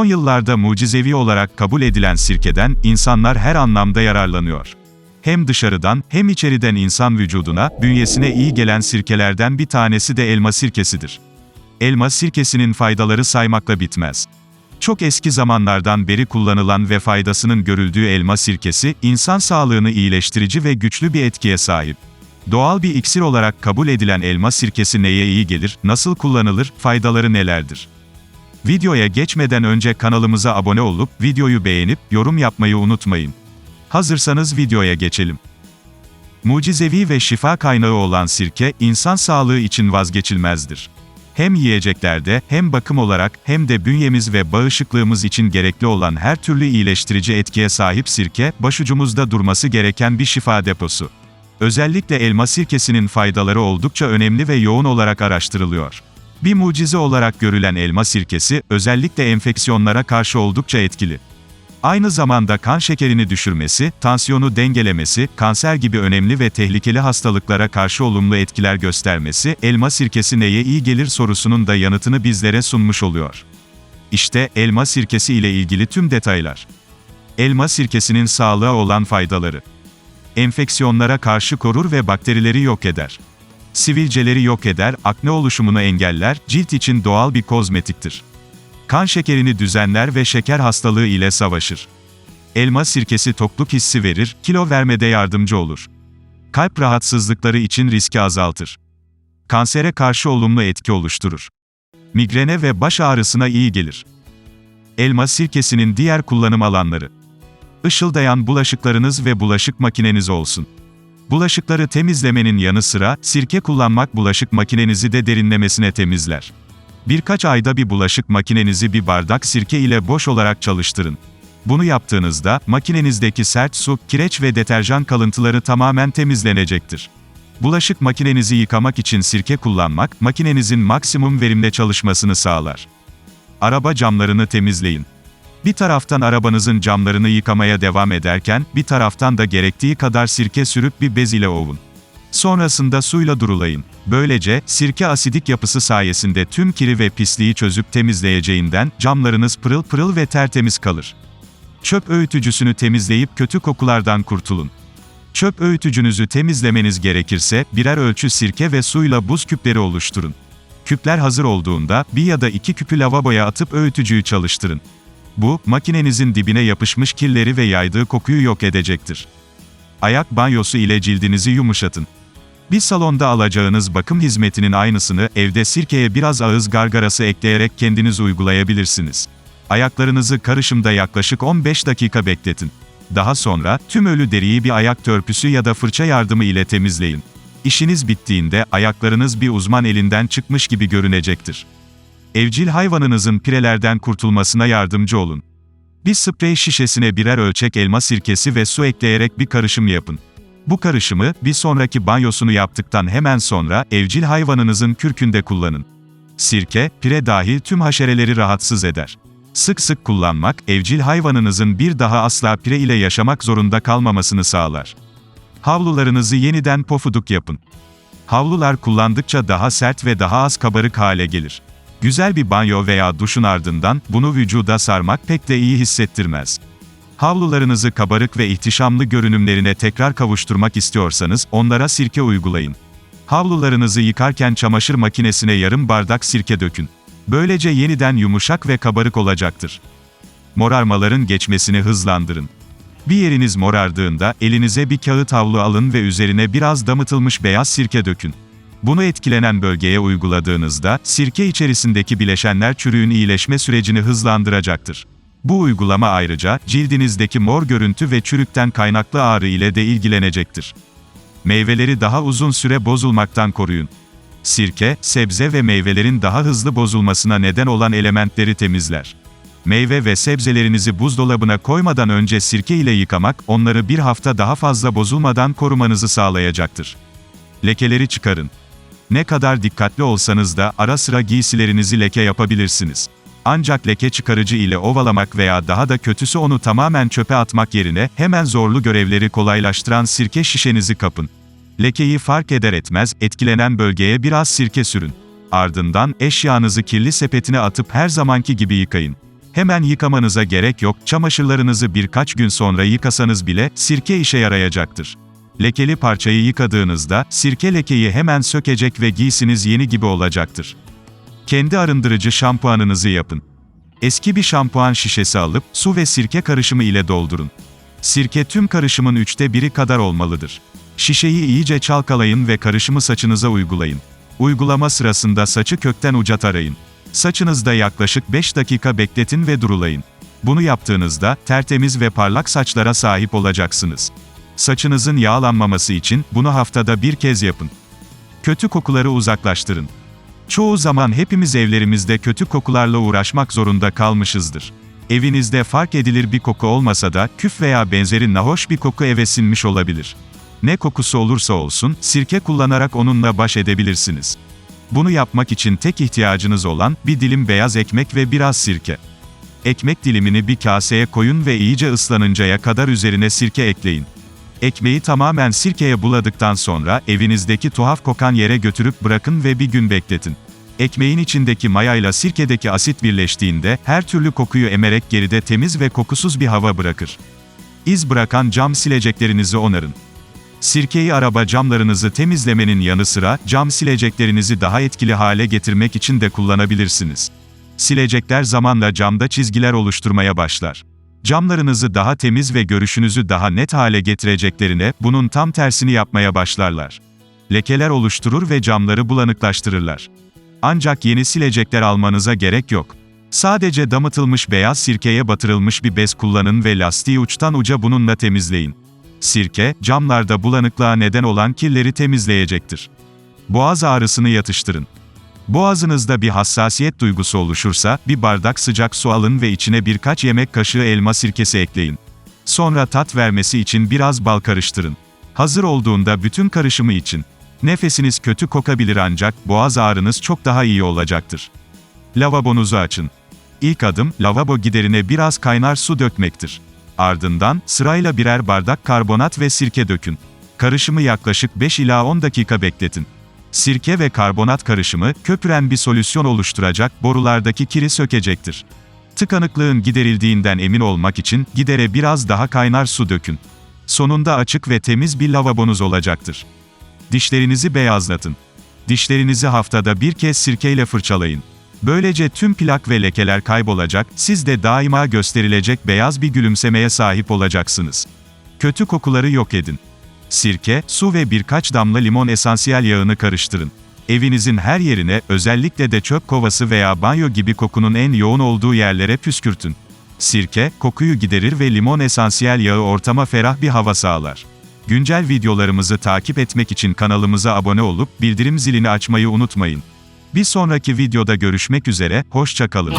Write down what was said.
Son yıllarda mucizevi olarak kabul edilen sirkeden, insanlar her anlamda yararlanıyor. Hem dışarıdan, hem içeriden insan vücuduna, bünyesine iyi gelen sirkelerden bir tanesi de elma sirkesidir. Elma sirkesinin faydaları saymakla bitmez. Çok eski zamanlardan beri kullanılan ve faydasının görüldüğü elma sirkesi, insan sağlığını iyileştirici ve güçlü bir etkiye sahip. Doğal bir iksir olarak kabul edilen elma sirkesi neye iyi gelir, nasıl kullanılır, faydaları nelerdir? Videoya geçmeden önce kanalımıza abone olup, videoyu beğenip, yorum yapmayı unutmayın. Hazırsanız videoya geçelim. Mucizevi ve şifa kaynağı olan sirke, insan sağlığı için vazgeçilmezdir. Hem yiyeceklerde, hem bakım olarak, hem de bünyemiz ve bağışıklığımız için gerekli olan her türlü iyileştirici etkiye sahip sirke, başucumuzda durması gereken bir şifa deposu. Özellikle elma sirkesinin faydaları oldukça önemli ve yoğun olarak araştırılıyor. Bir mucize olarak görülen elma sirkesi, özellikle enfeksiyonlara karşı oldukça etkili. Aynı zamanda kan şekerini düşürmesi, tansiyonu dengelemesi, kanser gibi önemli ve tehlikeli hastalıklara karşı olumlu etkiler göstermesi, elma sirkesi neye iyi gelir sorusunun da yanıtını bizlere sunmuş oluyor. İşte, elma sirkesi ile ilgili tüm detaylar. Elma sirkesinin sağlığa olan faydaları. Enfeksiyonlara karşı korur ve bakterileri yok eder. Sivilceleri yok eder, akne oluşumunu engeller, cilt için doğal bir kozmetiktir. Kan şekerini düzenler ve şeker hastalığı ile savaşır. Elma sirkesi tokluk hissi verir, kilo vermede yardımcı olur. Kalp rahatsızlıkları için riski azaltır. Kansere karşı olumlu etki oluşturur. Migrene ve baş ağrısına iyi gelir. Elma sirkesinin diğer kullanım alanları. Işıldayan bulaşıklarınız ve bulaşık makineniz olsun. Bulaşıkları temizlemenin yanı sıra, sirke kullanmak bulaşık makinenizi de derinlemesine temizler. Birkaç ayda bir bulaşık makinenizi bir bardak sirke ile boş olarak çalıştırın. Bunu yaptığınızda, makinenizdeki sert su, kireç ve deterjan kalıntıları tamamen temizlenecektir. Bulaşık makinenizi yıkamak için sirke kullanmak, makinenizin maksimum verimle çalışmasını sağlar. Araba camlarını temizleyin. Bir taraftan arabanızın camlarını yıkamaya devam ederken, bir taraftan da gerektiği kadar sirke sürüp bir bez ile ovun. Sonrasında suyla durulayın. Böylece, sirke asidik yapısı sayesinde tüm kiri ve pisliği çözüp temizleyeceğinden, camlarınız pırıl pırıl ve tertemiz kalır. Çöp öğütücüsünü temizleyip kötü kokulardan kurtulun. Çöp öğütücünüzü temizlemeniz gerekirse, birer ölçü sirke ve suyla buz küpleri oluşturun. Küpler hazır olduğunda, bir ya da iki küpü lavaboya atıp öğütücüyü çalıştırın. Bu, makinenizin dibine yapışmış kirleri ve yaydığı kokuyu yok edecektir. Ayak banyosu ile cildinizi yumuşatın. Bir salonda alacağınız bakım hizmetinin aynısını evde sirkeye biraz ağız gargarası ekleyerek kendiniz uygulayabilirsiniz. Ayaklarınızı karışımda yaklaşık 15 dakika bekletin. Daha sonra tüm ölü deriyi bir ayak törpüsü ya da fırça yardımı ile temizleyin. İşiniz bittiğinde ayaklarınız bir uzman elinden çıkmış gibi görünecektir. Evcil hayvanınızın pirelerden kurtulmasına yardımcı olun. Bir sprey şişesine birer ölçek elma sirkesi ve su ekleyerek bir karışım yapın. Bu karışımı, bir sonraki banyosunu yaptıktan hemen sonra, evcil hayvanınızın kürkünde kullanın. Sirke, pire dahil tüm haşereleri rahatsız eder. Sık sık kullanmak, evcil hayvanınızın bir daha asla pire ile yaşamak zorunda kalmamasını sağlar. Havlularınızı yeniden pofuduk yapın. Havlular kullandıkça daha sert ve daha az kabarık hale gelir. Güzel bir banyo veya duşun ardından, bunu vücuda sarmak pek de iyi hissettirmez. Havlularınızı kabarık ve ihtişamlı görünümlerine tekrar kavuşturmak istiyorsanız, onlara sirke uygulayın. Havlularınızı yıkarken çamaşır makinesine yarım bardak sirke dökün. Böylece yeniden yumuşak ve kabarık olacaktır. Morarmaların geçmesini hızlandırın. Bir yeriniz morardığında, elinize bir kağıt havlu alın ve üzerine biraz damıtılmış beyaz sirke dökün. Bunu etkilenen bölgeye uyguladığınızda, sirke içerisindeki bileşenler çürüğün iyileşme sürecini hızlandıracaktır. Bu uygulama ayrıca, cildinizdeki mor görüntü ve çürükten kaynaklı ağrı ile de ilgilenecektir. Meyveleri daha uzun süre bozulmaktan koruyun. Sirke, sebze ve meyvelerin daha hızlı bozulmasına neden olan elementleri temizler. Meyve ve sebzelerinizi buzdolabına koymadan önce sirke ile yıkamak, onları bir hafta daha fazla bozulmadan korumanızı sağlayacaktır. Lekeleri çıkarın. Ne kadar dikkatli olsanız da ara sıra giysilerinizi leke yapabilirsiniz. Ancak leke çıkarıcı ile ovalamak veya daha da kötüsü onu tamamen çöpe atmak yerine hemen zorlu görevleri kolaylaştıran sirke şişenizi kapın. Lekeyi fark eder etmez etkilenen bölgeye biraz sirke sürün. Ardından eşyanızı kirli sepetine atıp her zamanki gibi yıkayın. Hemen yıkamanıza gerek yok, çamaşırlarınızı birkaç gün sonra yıkasanız bile, sirke işe yarayacaktır. Lekeli parçayı yıkadığınızda, sirke lekeyi hemen sökecek ve giysiniz yeni gibi olacaktır. Kendi arındırıcı şampuanınızı yapın. Eski bir şampuan şişesi alıp, su ve sirke karışımı ile doldurun. Sirke tüm karışımın üçte biri kadar olmalıdır. Şişeyi iyice çalkalayın ve karışımı saçınıza uygulayın. Uygulama sırasında saçı kökten uca tarayın. Saçınızda yaklaşık 5 dakika bekletin ve durulayın. Bunu yaptığınızda, tertemiz ve parlak saçlara sahip olacaksınız. Saçınızın yağlanmaması için, bunu haftada bir kez yapın. Kötü kokuları uzaklaştırın. Çoğu zaman hepimiz evlerimizde kötü kokularla uğraşmak zorunda kalmışızdır. Evinizde fark edilir bir koku olmasa da, küf veya benzeri nahoş bir koku eve sinmiş olabilir. Ne kokusu olursa olsun, sirke kullanarak onunla baş edebilirsiniz. Bunu yapmak için tek ihtiyacınız olan, bir dilim beyaz ekmek ve biraz sirke. Ekmek dilimini bir kaseye koyun ve iyice ıslanıncaya kadar üzerine sirke ekleyin. Ekmeği tamamen sirkeye buladıktan sonra, evinizdeki tuhaf kokan yere götürüp bırakın ve bir gün bekletin. Ekmeğin içindeki mayayla sirkedeki asit birleştiğinde, her türlü kokuyu emerek geride temiz ve kokusuz bir hava bırakır. İz bırakan cam sileceklerinizi onarın. Sirkeyi araba camlarınızı temizlemenin yanı sıra, cam sileceklerinizi daha etkili hale getirmek için de kullanabilirsiniz. Silecekler zamanla camda çizgiler oluşturmaya başlar. Camlarınızı daha temiz ve görüşünüzü daha net hale getireceklerine, bunun tam tersini yapmaya başlarlar. Lekeler oluşturur ve camları bulanıklaştırırlar. Ancak yeni silecekler almanıza gerek yok. Sadece damıtılmış beyaz sirkeye batırılmış bir bez kullanın ve lastiği uçtan uca bununla temizleyin. Sirke, camlarda bulanıklığa neden olan kirleri temizleyecektir. Boğaz ağrısını yatıştırın. Boğazınızda bir hassasiyet duygusu oluşursa, bir bardak sıcak su alın ve içine birkaç yemek kaşığı elma sirkesi ekleyin. Sonra tat vermesi için biraz bal karıştırın. Hazır olduğunda bütün karışımı için. Nefesiniz kötü kokabilir ancak boğaz ağrınız çok daha iyi olacaktır. Lavabonuzu açın. İlk adım, lavabo giderine biraz kaynar su dökmektir. Ardından, sırayla birer bardak karbonat ve sirke dökün. Karışımı yaklaşık 5 ila 10 dakika bekletin. Sirke ve karbonat karışımı, köpüren bir solüsyon oluşturacak, borulardaki kiri sökecektir. Tıkanıklığın giderildiğinden emin olmak için, gidere biraz daha kaynar su dökün. Sonunda açık ve temiz bir lavabonuz olacaktır. Dişlerinizi beyazlatın. Dişlerinizi haftada bir kez sirkeyle fırçalayın. Böylece tüm plak ve lekeler kaybolacak, siz de daima gösterilecek beyaz bir gülümsemeye sahip olacaksınız. Kötü kokuları yok edin. Sirke, su ve birkaç damla limon esansiyel yağını karıştırın. Evinizin her yerine, özellikle de çöp kovası veya banyo gibi kokunun en yoğun olduğu yerlere püskürtün. Sirke, kokuyu giderir ve limon esansiyel yağı ortama ferah bir hava sağlar. Güncel videolarımızı takip etmek için kanalımıza abone olup, bildirim zilini açmayı unutmayın. Bir sonraki videoda görüşmek üzere, hoşça kalın.